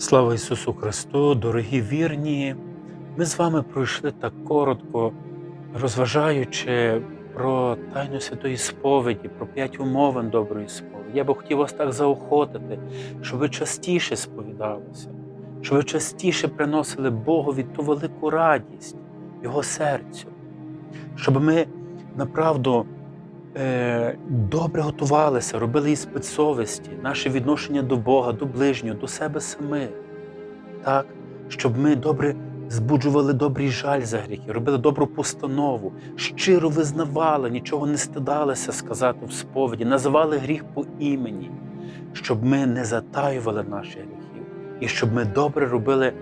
Слава Ісусу Христу, дорогі вірні! Ми з вами пройшли так коротко, розважаючи про тайну святої сповіді, про п'ять умовин доброї сповіді. Я би хотів вас так заохотити, щоб ви частіше сповідалися, щоб ви частіше приносили Богові ту велику радість, Його серцю, щоб ми направду добре готувалися, робили іспит совісті, наше відношення до Бога, до ближнього, до себе самих. Так? Щоб ми добре збуджували добрий жаль за гріхи, робили добру постанову, щиро визнавали, нічого не стидалися сказати в сповіді, називали гріх по імені, щоб ми не затаювали наших гріхів і щоб ми добре робили,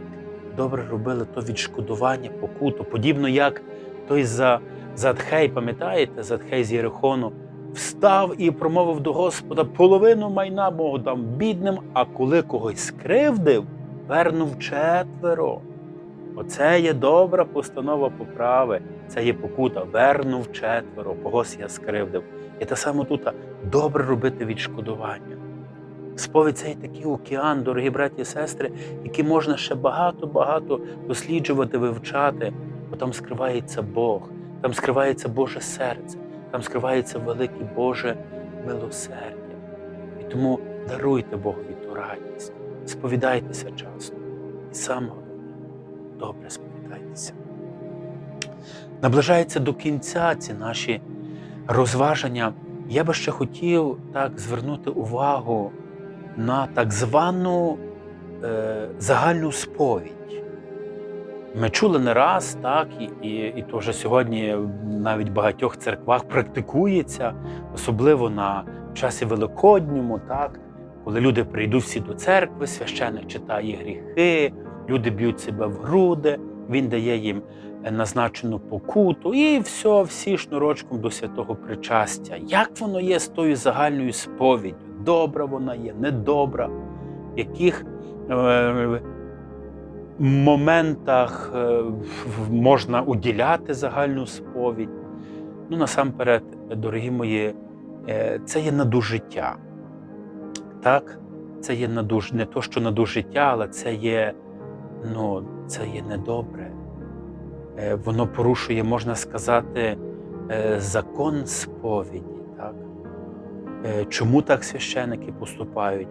добре робили то відшкодування, покуту, подібно як той за Задхей, пам'ятаєте, Задхей з Єрихону, встав і промовив до Господа половину майна мого дам бідним, а коли когось скривдив, вернув четверо. Оце є добра постанова поправи, це є покута, вернув четверо, когось я скривдив. І те саме тут добре робити відшкодування. Сповідь це є такий океан, дорогі браті і сестри, який можна ще багато-багато досліджувати, вивчати, бо там скривається Бог, там скривається Боже серце, там скривається велике Боже милосердя. І тому даруйте Богові ту радість, сповідайтеся часто. І саме добре сповідайтеся. Наближається до кінця ці наші розваження. Я би ще хотів так звернути увагу на так звану е, загальну сповідь. Ми чули не раз, так, і, і, і то вже сьогодні навіть в багатьох церквах практикується, особливо на часі Великодньому, так, коли люди прийдуть всі до церкви, священник читає гріхи, люди б'ють себе в груди, він дає їм назначену покуту, і все, всі шнурочком до святого причастя. Як воно є з тою загальною сповіддю? Добра вона є, недобра, яких е, моментах е, можна уділяти загальну сповідь. Ну, насамперед, дорогі мої, е, це є надужиття. Так? Це є надуж, не то, що надужиття, але це є, ну, це є недобре. Е, Воно порушує, можна сказати, закон сповіді. Е, Чому так священики поступають?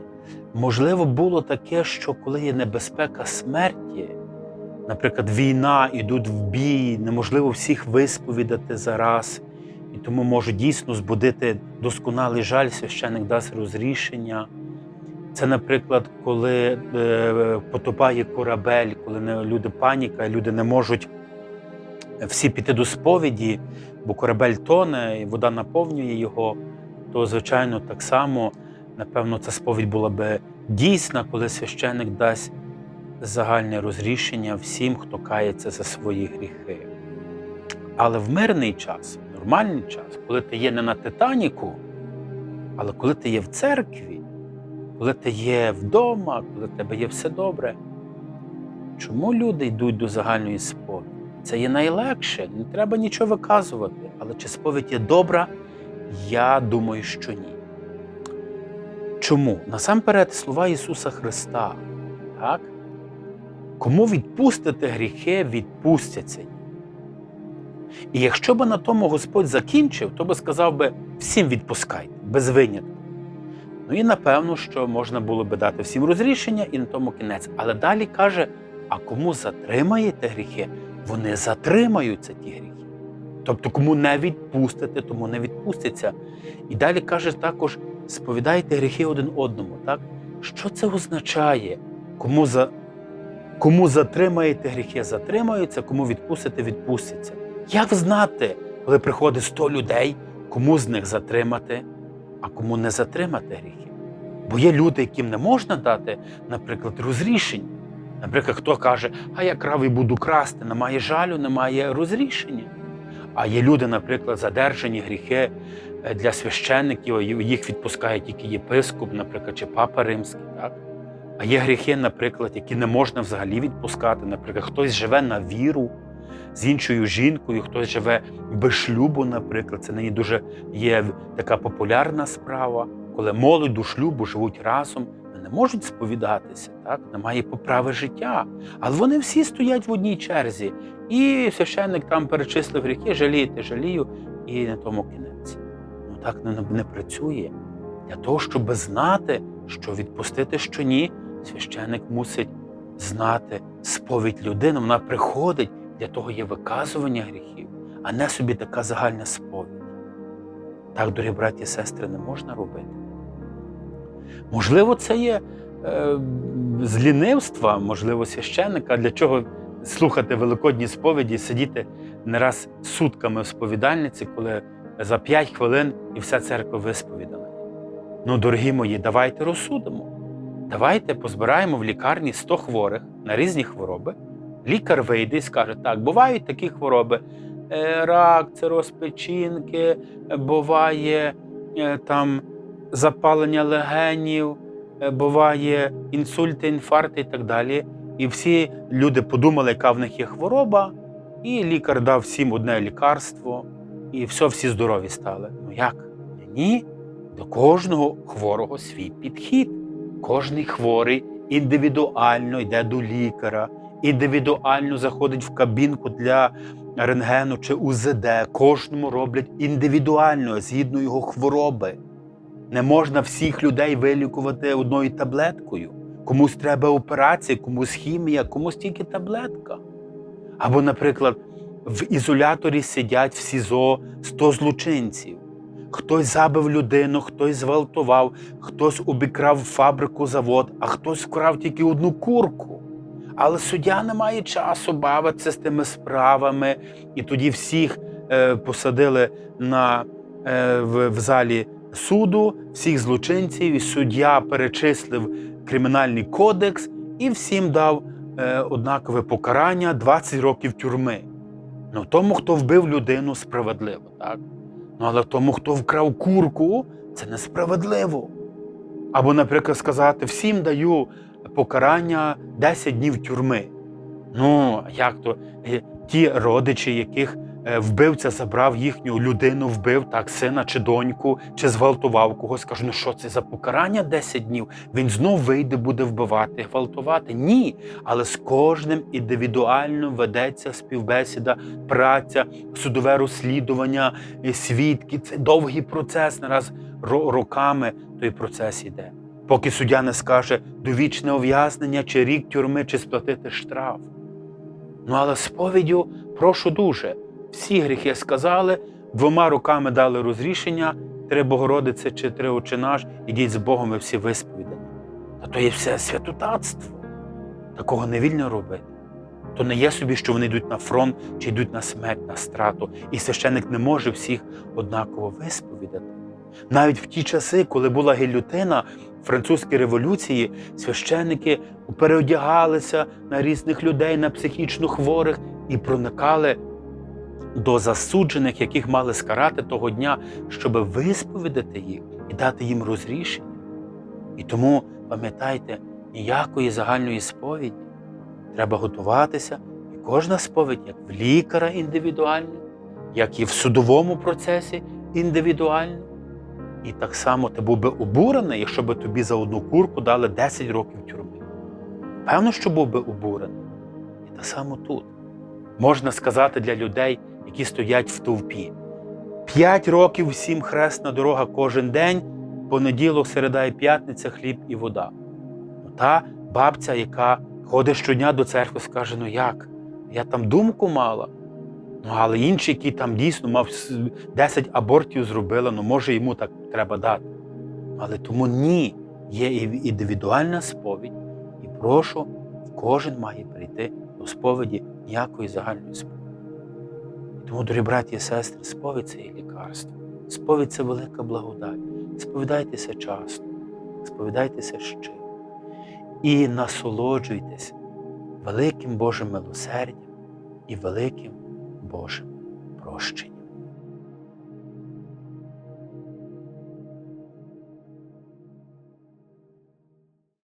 Можливо, було таке, що коли є небезпека смерті, наприклад, війна, ідуть в бій, неможливо всіх висповідати зараз, і тому можуть дійсно збудити досконалий жаль, священик дасть розрішення. Це, наприклад, коли е, потопає корабель, коли люди паніка, люди не можуть всі піти до сповіді, бо корабель тоне, і вода наповнює його, то, звичайно, так само, напевно, ця сповідь була би дійсна, коли священик дасть загальне розрішення всім, хто кається за свої гріхи. Але в мирний час, в нормальний час, коли ти є не на Титаніку, але коли ти є в церкві, коли ти є вдома, коли в тебе є все добре, чому люди йдуть до загальної сповіді? Це є найлегше, не треба нічого виказувати. Але чи сповідь є добра? Я думаю, що ні. Чому? Насамперед, слова Ісуса Христа. Так? Кому відпустите гріхи, відпустяться. І якщо би на тому Господь закінчив, то би сказав би всім відпускайте, без винятку. Ну і напевно, що можна було би дати всім розрішення і на тому кінець. Але далі каже: а кому затримаєте гріхи, вони затримаються ті гріхи. Тобто, кому не відпустите, тому не відпустяться. І далі каже також: сповідайте гріхи один одному. Так? Що це означає? Кому, за... кому затримаєте гріхи, затримаються, кому відпустите, відпустяться. Як знати, коли приходить 100 людей, кому з них затримати, а кому не затримати гріхи? Бо є люди, яким не можна дати, наприклад, розрішення. Наприклад, хто каже, а я кравий буду красти, немає жалю, немає розрішення. А є люди, наприклад, задержані гріхи е, для священників, їх відпускає тільки єпископ, наприклад, чи папа римський. Так? А є гріхи, наприклад, які не можна взагалі відпускати. Наприклад, хтось живе на віру з іншою жінкою, хтось живе без шлюбу, наприклад. Це нині дуже є така популярна справа, коли молодь до шлюбу живуть разом, не можуть сповідатися, так? немає поправи життя. Але вони всі стоять в одній черзі. І священник там перечислив гріхи, жалієте, жалію, і на тому кінець. Ну так не, не працює. Для того, щоб знати, що відпустити, що ні, священник мусить знати сповідь людини. Вона приходить, для того є виказування гріхів, а не собі така загальна сповідь. Так, дорогі браті і сестри, не можна робити. Можливо, це є е, з лінивства, можливо, священника, для чого слухати великодні сповіді, сидіти не раз сутками в сповідальниці, коли за 5 хвилин і вся церква висповідана. Ну, дорогі мої, давайте розсудимо. Давайте позбираємо в лікарні 100 хворих на різні хвороби. Лікар вийде і скаже: так, бувають такі хвороби: е, рак, цироз печінки, е, буває е, там запалення легенів, е, буває інсульти, інфаркти і так далі. І всі люди подумали, яка в них є хвороба, і лікар дав всім одне лікарство, і все, всі здорові стали. Ну як? Ні, до кожного хворого свій підхід. Кожний хворий індивідуально йде до лікаря, індивідуально заходить в кабінку для рентгену чи УЗД. Кожному роблять індивідуально, згідно його хвороби. Не можна всіх людей вилікувати одною таблеткою. Комусь треба операція, комусь хімія, комусь тільки таблетка. Або, наприклад, в ізоляторі сидять в СІЗО 100 злочинців. Хтось забив людину, хтось зґвалтував, хтось обікрав фабрику, завод, а хтось вкрав тільки одну курку. Але суддя не має часу бавитися з тими справами, і тоді всіх е, посадили на, е, в, в залі суду, всіх злочинців, і суддя перечислив кримінальний кодекс і всім дав е, однакове покарання 20 років тюрми. Ну, тому, хто вбив людину, справедливо, так? Ну, але тому, хто вкрав курку, це несправедливо. Або, наприклад, сказати, всім даю покарання 10 днів тюрми. Ну, як то Е, ті родичі, яких вбивця забрав їхню людину, вбив так, сина чи доньку, чи зґвалтував когось, кажуть, ну що це за покарання 10 днів? Він знов вийде, буде вбивати, гвалтувати. Ні. Але з кожним індивідуально ведеться співбесіда, праця, судове розслідування, е, свідки. Це довгий процес. Нараз роками той процес іде. Поки суддя не скаже довічне ув'язнення, чи рік тюрми, чи сплатити штраф. Ну, але сповіддю прошу дуже. Всі гріхи сказали, двома руками дали розрішення, три Богородице чи три Отче наш, ідіть з Богом і всі висповідані. Та то є все святотатство. Такого не вільно робити. То не є собі, що вони йдуть на фронт чи йдуть на смерть, на страту. І священик не може всіх однаково висповідати. Навіть в ті часи, коли була гільотина французькій революції, священники переодягалися на різних людей, на психічно хворих і проникали до засуджених, яких мали скарати того дня, щоб висповідати їх і дати їм розрішення. І тому пам'ятайте, ніякої загальної сповіді. Треба готуватися, і кожна сповідь, як в лікаря індивідуально, як і в судовому процесі індивідуально. І так само ти був би обурений, якщо би тобі за одну курку дали 10 років тюрми. Певно, що був би обурений. І так само тут. Можна сказати для людей, які стоять в товпі. П'ять років всім хресна дорога кожен день, понеділок, середа і п'ятниця, хліб і вода. Ну, Та бабця, яка ходить щодня до церкви, скаже: ну як? Я там думку мала. Ну, але інший, який там дійсно мав 10 абортів зробила, ну може йому так треба дати. Але тому ні, є і індивідуальна сповідь, і прошу, кожен має прийти до сповіді ніякої загальної сповіді. Тому, дорогі браті і сестри, сповідь це є лікарство. Сповідь це велика благодать. Сповідайтеся часто, сповідайтеся щиро. І насолоджуйтесь великим Божим милосердям і великим Божим прощенням.